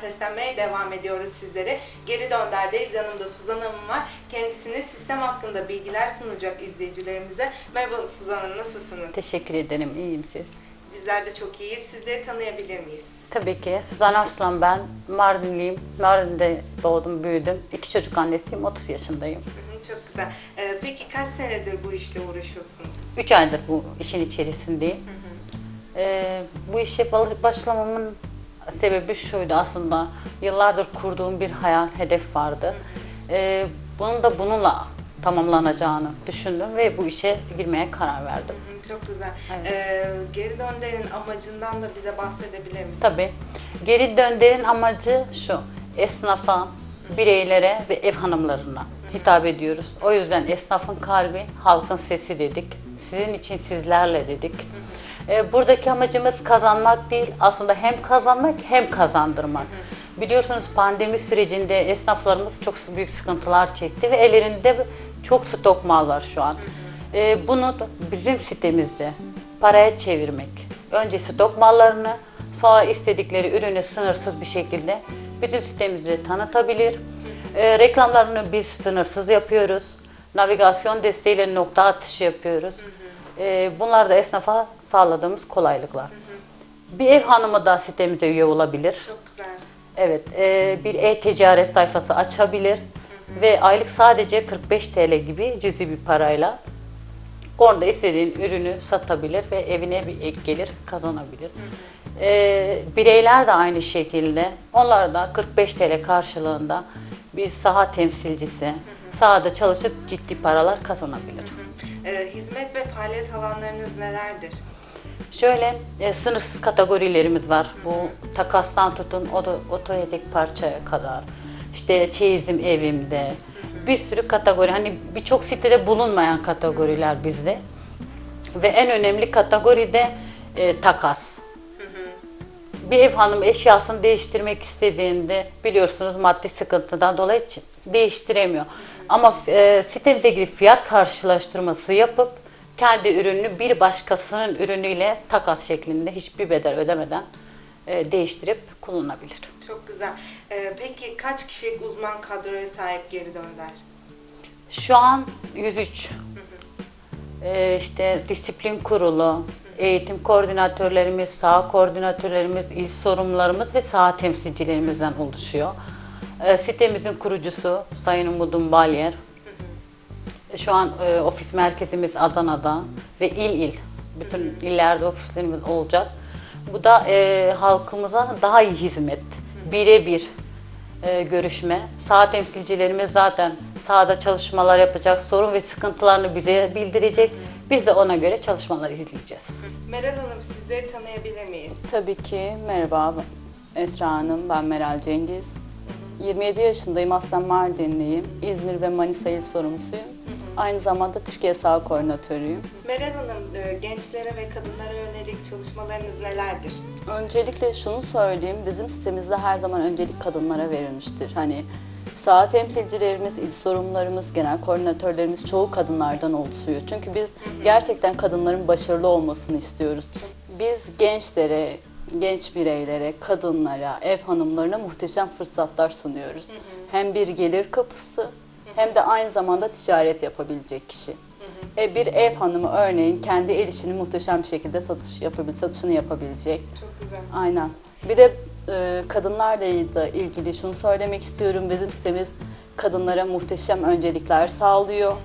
seslenmeye devam ediyoruz sizlere. Geri dönderdeyiz. Yanımda Suzan Hanım var. Kendisine sistem hakkında bilgiler sunacak izleyicilerimize. Merhaba Suzan Hanım, nasılsınız? Teşekkür ederim. İyiyim siz. Bizler de çok iyiyiz. Sizleri tanıyabilir miyiz? Tabii ki. Suzan Arslan ben. Mardinliyim. Mardin'de doğdum, büyüdüm. İki çocuk annesiyim. 30 yaşındayım. Hı hı, Çok güzel. Ee, peki kaç senedir bu işle uğraşıyorsunuz? 3 aydır bu işin içerisindeyim. Ee, bu işe başlamamın sebebi şuydu aslında. Yıllardır kurduğum bir hayal, hedef vardı. Ee, bunun da bununla tamamlanacağını düşündüm ve bu işe girmeye karar verdim. Hı hı, Çok güzel. Evet. Ee, geri dönderin amacından da bize bahsedebilir misiniz? Tabii. Geri dönderin amacı şu. Esnafa, bireylere ve ev hanımlarına hitap ediyoruz. O yüzden esnafın kalbi, halkın sesi dedik. Sizin için sizlerle dedik. Ee, buradaki amacımız kazanmak değil, aslında hem kazanmak hem kazandırmak. Biliyorsunuz pandemi sürecinde esnaflarımız çok büyük sıkıntılar çekti ve ellerinde çok stok mal var şu an. Ee, bunu da bizim sitemizde paraya çevirmek. Önce stok mallarını, sonra istedikleri ürünü sınırsız bir şekilde bizim sitemizde tanıtabilir. Ee, reklamlarını biz sınırsız yapıyoruz. Navigasyon desteğiyle nokta atışı yapıyoruz. Ee, bunlar da esnafa sağladığımız kolaylıklar. Bir ev hanımı da sitemize üye olabilir. Çok güzel. Evet, e, bir e-ticaret sayfası açabilir ve aylık sadece 45 TL gibi cüzi bir parayla orada istediğin ürünü satabilir ve evine bir ek gelir kazanabilir. E, bireyler de aynı şekilde, onlar da 45 TL karşılığında bir saha temsilcisi, sahada çalışıp ciddi paralar kazanabilir. Ee, hizmet ve faaliyet alanlarınız nelerdir? Şöyle e, sınırsız kategorilerimiz var. Bu takastan tutun oto, oto yedek parçaya kadar. İşte çeyizim evimde. Bir sürü kategori. Hani birçok sitede bulunmayan kategoriler bizde. Ve en önemli kategori de e, takas. Bir ev hanım eşyasını değiştirmek istediğinde biliyorsunuz maddi sıkıntıdan dolayı değiştiremiyor. Ama e, sitemize girip fiyat karşılaştırması yapıp kendi ürününü bir başkasının ürünüyle takas şeklinde hiçbir bedel ödemeden e, değiştirip kullanabilir. Çok güzel. Ee, peki kaç kişilik uzman kadroya sahip geri dönder? Şu an 103 e, işte disiplin kurulu, eğitim koordinatörlerimiz, saha koordinatörlerimiz, il sorumlularımız ve saha temsilcilerimizden oluşuyor. E, sitemizin kurucusu Sayın Umudun Balyer. Şu an e, ofis merkezimiz Adana'da ve il il, bütün illerde ofislerimiz olacak. Bu da e, halkımıza daha iyi hizmet, birebir e, görüşme. Saha temsilcilerimiz zaten sahada çalışmalar yapacak, sorun ve sıkıntılarını bize bildirecek. Biz de ona göre çalışmalar izleyeceğiz. Meral Hanım sizleri tanıyabilir miyiz? Tabii ki. Merhaba Esra Hanım, ben Meral Cengiz. 27 yaşındayım, aslen Mardinliyim. İzmir ve Manisa il sorumlusuyum. Aynı zamanda Türkiye Sağ Koordinatörüyüm. Meral Hanım, e, gençlere ve kadınlara yönelik çalışmalarınız nelerdir? Öncelikle şunu söyleyeyim, bizim sitemizde her zaman öncelik kadınlara verilmiştir. Hani saha temsilcilerimiz, il sorumlularımız, genel koordinatörlerimiz çoğu kadınlardan oluşuyor. Çünkü biz gerçekten kadınların başarılı olmasını istiyoruz. Biz gençlere, genç bireylere, kadınlara, ev hanımlarına muhteşem fırsatlar sunuyoruz. Hem bir gelir kapısı hem de aynı zamanda ticaret yapabilecek kişi. E, bir ev hanımı örneğin kendi el işini muhteşem bir şekilde satış yapabil, satışını yapabilecek. Çok güzel. Aynen. Bir de e, kadınlarla da ilgili şunu söylemek istiyorum. Bizim sitemiz kadınlara muhteşem öncelikler sağlıyor.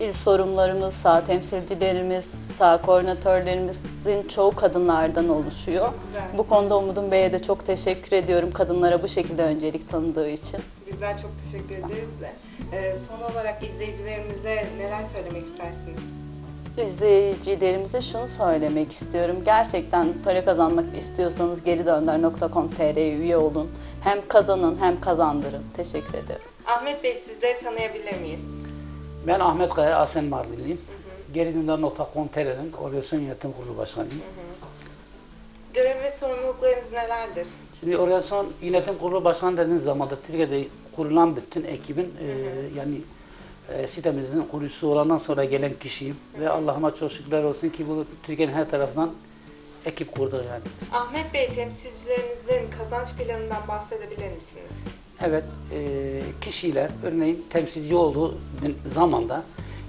İl sorumlularımız, sağ temsilcilerimiz, sağ koordinatörlerimizin çoğu kadınlardan oluşuyor. Bu konuda Umudun Bey'e de çok teşekkür ediyorum kadınlara bu şekilde öncelik tanıdığı için. Bizler çok teşekkür ederiz de. E, son olarak izleyicilerimize neler söylemek istersiniz? İzleyicilerimize şunu söylemek istiyorum. Gerçekten para kazanmak istiyorsanız geridönder.com.tr'ye üye olun. Hem kazanın hem kazandırın. Teşekkür ederim. Ahmet Bey sizleri tanıyabilir miyiz? Ben Ahmet Kaya, Asen Mardinliyim. Geridündar.com.tr'nin Organizasyon Yönetim Kurulu Başkanıyım. Görev ve sorumluluklarınız nelerdir? Şimdi Organizasyon Yönetim Kurulu Başkanı dediğiniz zaman da Türkiye'de kurulan bütün ekibin e, yani e, sitemizin kurucusu olandan sonra gelen kişiyim. Ve Allah'ıma çok şükürler olsun ki bu Türkiye'nin her tarafından ekip kurduk yani. Ahmet Bey temsilcilerinizin kazanç planından bahsedebilir misiniz? Evet, e, kişiler örneğin temsilci olduğu zamanda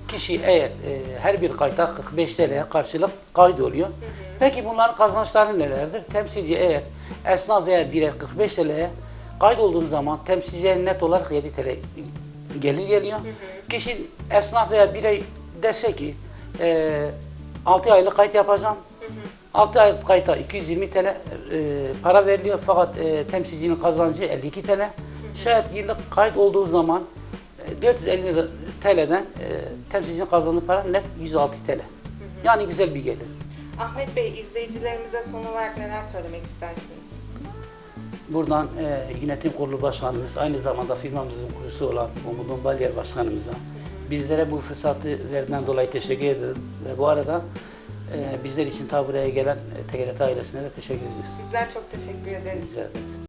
kişi eğer e, her bir kayıta 45 TL'ye karşılık kaydoluyor. Peki bunların kazançları nelerdir? Temsilci eğer esnaf veya birey 45 TL'ye kaydolduğu zaman temsilciye net olarak 7 TL gelir geliyor. Kişi esnaf veya birey dese ki e, 6 aylık kayıt yapacağım. 6 aylık kayıta 220 TL e, para veriliyor fakat e, temsilcinin kazancı 52 TL. Şayet yıllık kayıt olduğu zaman e, 450 lira TL'den e, temsilcinin kazandığı para net 106 TL. Yani güzel bir gelir. Ahmet Bey izleyicilerimize son olarak neler söylemek istersiniz? Buradan e, yönetim kurulu başkanımız, aynı zamanda firmamızın kurucusu olan Umudun Balyer başkanımıza bizlere bu fırsatı verdiğinden dolayı teşekkür ederim. Ve bu arada e, bizler için ta buraya gelen e, TGRT ailesine de teşekkür ederiz. Bizler çok teşekkür ederiz. Rica ederim.